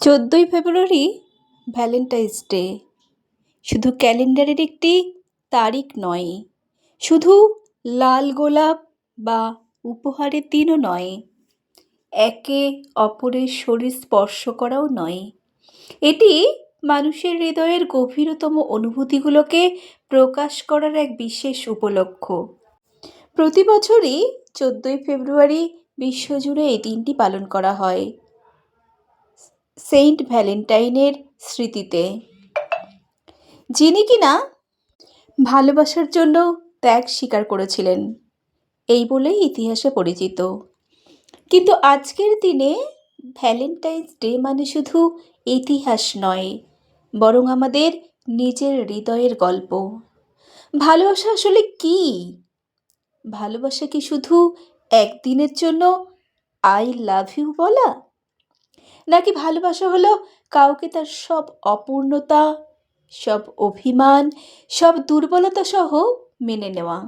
চোদ্দোই ফেব্রুয়ারি Valentine's day. শুধু ক্যালেন্ডারের একটি তারিখ নয়, শুধু লাল গোলাপ বা উপহারের দিনও নয়, একে অপরের শরীর স্পর্শ করাও নয়। এটি মানুষের হৃদয়ের গভীরতম অনুভূতিগুলোকে প্রকাশ করার এক বিশেষ উপলক্ষ। প্রতি বছরই চোদ্দোই ফেব্রুয়ারি বিশ্বজুড়ে এই দিনটি পালন করা হয়। সেন্ট ভ্যালেন্টাইনের স্মৃতিতে। যিনি কিনা ভালোবাসার জন্য ত্যাগ স্বীকার করেছিলেন, এই বলেই ইতিহাসে পরিচিত। কিন্তু আজকের দিনে ভ্যালেন্টাইন্স ডে মানে শুধু ইতিহাস নয়, বরং আমাদের নিজের হৃদয়ের গল্প। ভালোবাসা আসলে কি? ভালোবাসা কি শুধু একদিনের জন্য আই লাভ ইউ বলা? নাকি ভালোবাসা হলো কাউকে তার সব অপূর্ণতা, সব অভিমান, সব দুর্বলতা সহ মেনে নেওয়া?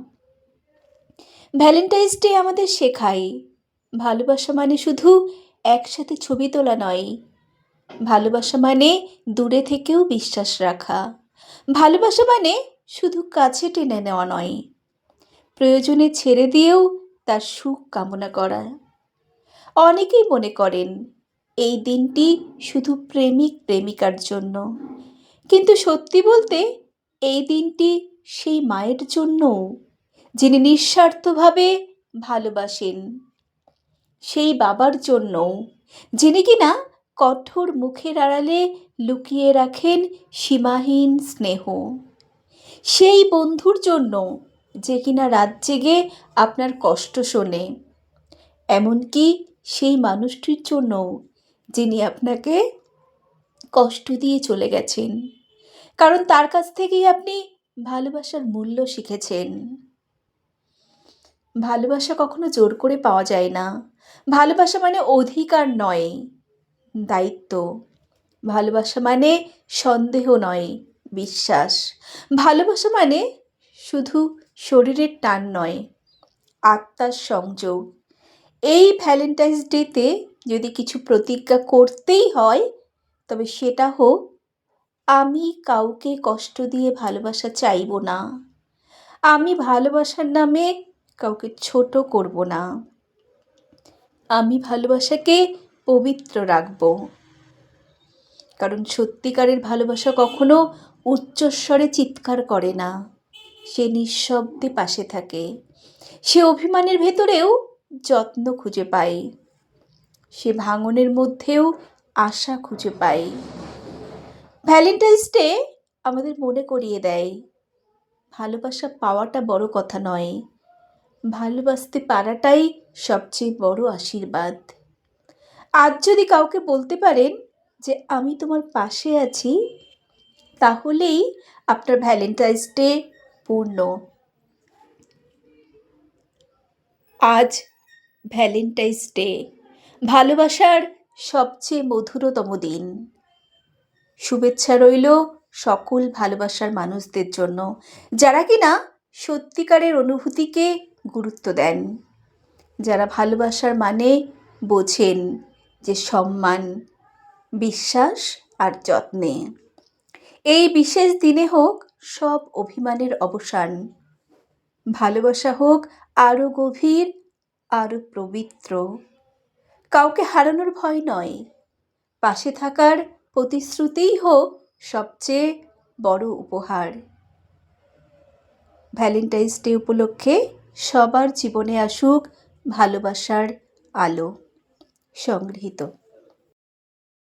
ভ্যালেন্টাইন্স ডে আমাদের শেখায়, ভালোবাসা মানে শুধু একসাথে ছবি তোলা নয়। ভালোবাসা মানে দূরে থেকেও বিশ্বাস রাখা। ভালোবাসা মানে শুধু কাছে টেনে নেওয়া নয়, প্রয়োজনে ছেড়ে দিয়েও তার সুখ কামনা করা। অনেকেই মনে করেন এই দিনটি শুধু প্রেমিক প্রেমিকার জন্য। কিন্তু সত্যি বলতে, এই দিনটি সেই মায়ের জন্যও, যিনি নিঃস্বার্থভাবে ভালোবাসেন, সেই বাবার জন্যও, যিনি কিনা কঠোর মুখের আড়ালে লুকিয়ে রাখেন সীমাহীন স্নেহ। সেই বন্ধুর জন্য যে কিনা রাত জেগে আপনার কষ্ট শোনে, এমনকি সেই মানুষটির জন্যও যিনি আপনাকে কষ্ট দিয়ে চলে গেছেন। কারণ তার কাছ থেকেই আপনি ভালোবাসার মূল্য শিখেছেন। ভালোবাসা কখনো জোর করে পাওয়া যায় না। ভালোবাসা মানে অধিকার নয়, দায়িত্ব। ভালোবাসা মানে সন্দেহ নয়, বিশ্বাস। ভালোবাসা মানে শুধু শরীরের টান নয়, আত্মার সংযোগ। এই ভ্যালেন্টাইন্স ডেতে যদি কিছু প্রতিজ্ঞা করতেই হয়, তবে সেটা হোক, আমি কাউকে কষ্ট দিয়ে ভালোবাসা চাইব না। আমি ভালোবাসার নামে কাউকে ছোট করব না। আমি ভালোবাসাকে পবিত্র রাখব। কারণ সত্যিকারের ভালোবাসা কখনো উচ্চস্বরে চিৎকার করে না। সে নিঃশব্দে পাশে থাকে। সে অভিমানের ভেতরেও যত্ন খুঁজে পায় সে ভাঙনের মধ্যেও আশা খুঁজে পায় ভ্যালেন্টাইন্স ডে আমাদের মনে করিয়ে দেয়। ভালোবাসা পাওয়াটা বড় কথা নয়। ভালোবাসতে পারাটাই সবচেয়ে বড় আশীর্বাদ। আজ যদি কাউকে বলতে পারেন যে, আমি তোমার পাশে আছি, তাহলেই আপনার ভ্যালেন্টাইন্স ডে পূর্ণ। আজ ভ্যালেন্টাইন্স ডে, ভালোবাসার সবচেয়ে মধুরতম দিন। শুভেচ্ছা রইল সকল ভালোবাসার মানুষদের জন্য, যারা কিনা সত্যিকারের অনুভূতিকে গুরুত্ব দেন। যারা ভালোবাসার মানে বোঝেন যে সম্মান, বিশ্বাস আর যত্নে। এই বিশেষ দিনে হোক সব অভিমানের অবসান। ভালোবাসা হোক আরও গভীর আরও পবিত্র। কাউকে হারানোর ভয় নয়। পাশে থাকার প্রতিশ্রুতিই হোক সবচেয়ে বড় উপহার। ভ্যালেন্টাইন্স ডে উপলক্ষে সবার জীবনে আসুক ভালোবাসার আলো। সংগৃহীত।